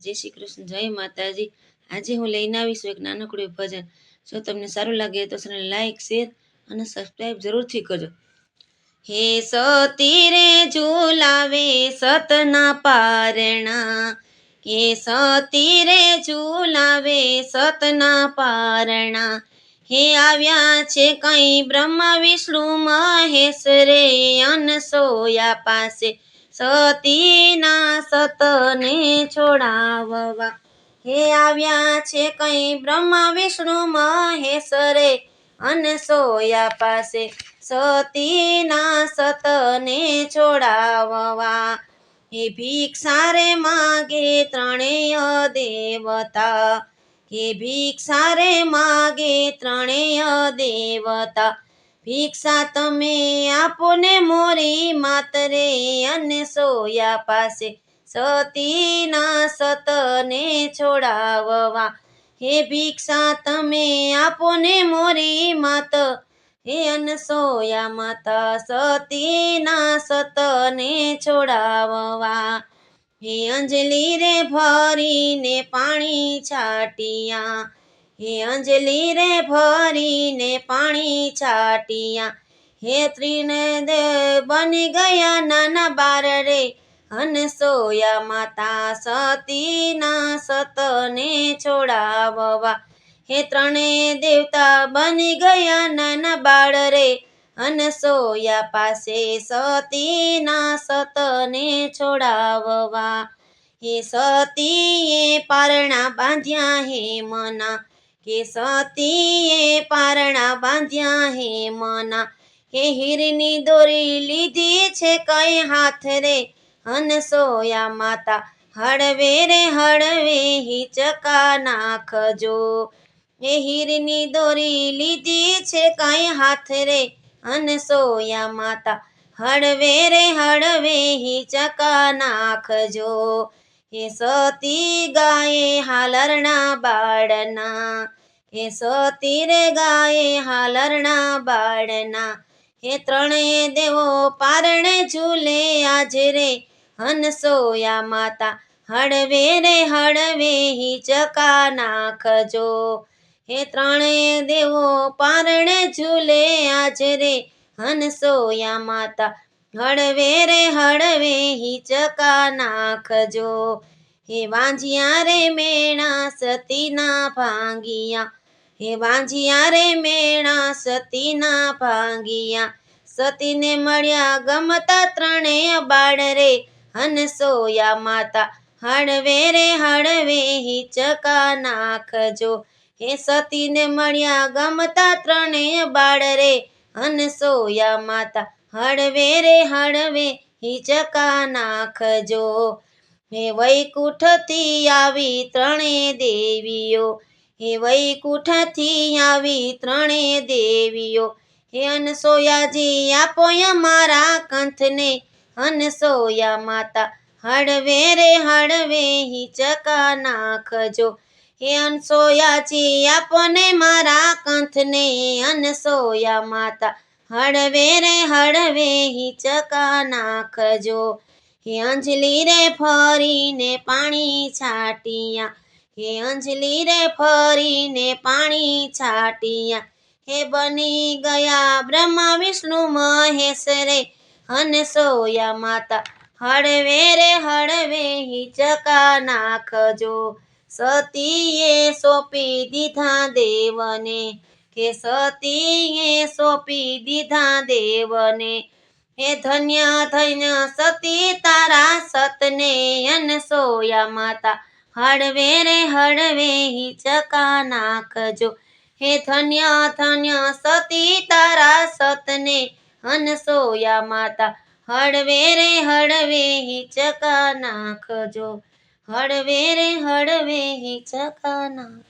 જય શ્રી કૃષ્ણ, જય માતાજી. આજે હું લઈને આવીશું એક નાનકડું ભજન. જો તમને સારું લાગે તો લાઈક શેર અને સબસ્ક્રાઈબ જરૂરથી કરજો. હે સતી રે ઝુલાવે સતના પારણા. હે સતી રે ઝુલાવે સતના પારણા. હે આવ્યા છે કઈ બ્રહ્મા, વિષ્ણુ, મહેશ રે અનસોયા પાસે. સતીના સતને છોડાવવા. હે આવ્યા છે કઈ બ્રહ્મા, વિષ્ણુ, મહેશરે, અને સોયા પાસે સતીના સતને છોડાવવા. હે ભિક્ષારે માગે ત્રણેય દેવતા. હે ભિક્ષારે માગે ત્રણેય દેવતા. ભિક્ષા તમે આપો ને મોરી માતરે અને સોયા પાસે. સતીના સતને છોડાવવા. હે ભિક્ષા તમે આપો ને મોરી માત. હે અનસોયા માતા સતીના સતને છોડાવવા. હે અંજલિ રે ભરીને પાણી છાટિયા. હે અંજલી રે ભરીને પાણી છાટિયા હે ત્રિને દે બની ગયા નાના બાર રે. અનસોયા માતા સતીના સતને છોડાવવા. હે ત્રણે દેવતા બની ગયા નાના બાળ રે. અનસોયા પાસે સતીના સતને છોડાવવા. હે સતીએ પારણા બાંધ્યા હે મના. કે સતીએ પારણા બાંધ્યા હે મના? હે હીરની દોરી લીધી છે કઈ હાથ રે? અનસોયા માતા, હળવે રે, હળવે હિચકા નાખજો હે હીરની દોરી લીધી છે કઈ હાથ રે? અનસોયા માતા, હળવે રે, હળવે હિચકા નાખજો હે સતી ગાયે હાલરણા બાળના હે સતી રે ગાયે હાલરણા બાળના. હે ત્રણેય દેવો પારણે ઝૂલે આજે રે. હનસોયા માતા, હળવે રે હળવે હિચકા નાખજો હે ત્રણેય દેવો પારણે ઝૂલે આજે રે. હનસોયા માતા, હળવે રે હળવે હિચકા નાખજો હે વાંજિયા રે મેણા સતીના ભાંગિયા હે વાંજિયા રે મેણા સતીના ભાંગિયા. સતીને મળ્યા ગમતા ત્રણેય બાળ રે હનસોયા માતા. હળવે રે, હળવે હિચકા નાખજો હે સતીને મળ્યા ગમતા ત્રણેય બાળ રે અનસોયા માતા. હળવે રે, હળવે હિચકા નાખજો હે વૈકુંઠથી આવી ત્રણે દેવીઓ. હે વૈકુંઠથી આવી ત્રણે દેવીઓ. હે અનસોયાજી, આપો અમારા કંથને અનસોયા માતા, હળવે રે, હળવે હિચકા નાખજો. હે અનસોયાજી, આપોને મારા કંથને અનસોયા માતા, હળવે રે, હળવે હિચકા નાખજો. હે અંજલી રે, ફરીને પાણી છાટિયા. હે અંજલી રે ફરીને પાણી છાટિયા. હે બની ગયા બ્રહ્મા, વિષ્ણુ, મહેશ રે હનસોયા માતા. હળવે રે, હળવે હિચકા નાખજો. સતીએ સોંપી દીધા દેવને. કે સતીએ સોંપી દીધા દેવને. હે ધન્ય ધન્ય સતી તારા સતને અનસોયા માતા. હળવે રે, હળવે હિચકા નાખજો હે ધન્ય ધન્ય સતી તારા સતને હનસોયા માતા. હળવે રે, હળવે હિચકા નાખજો હળવે રે, હળવે હિચકા નાખ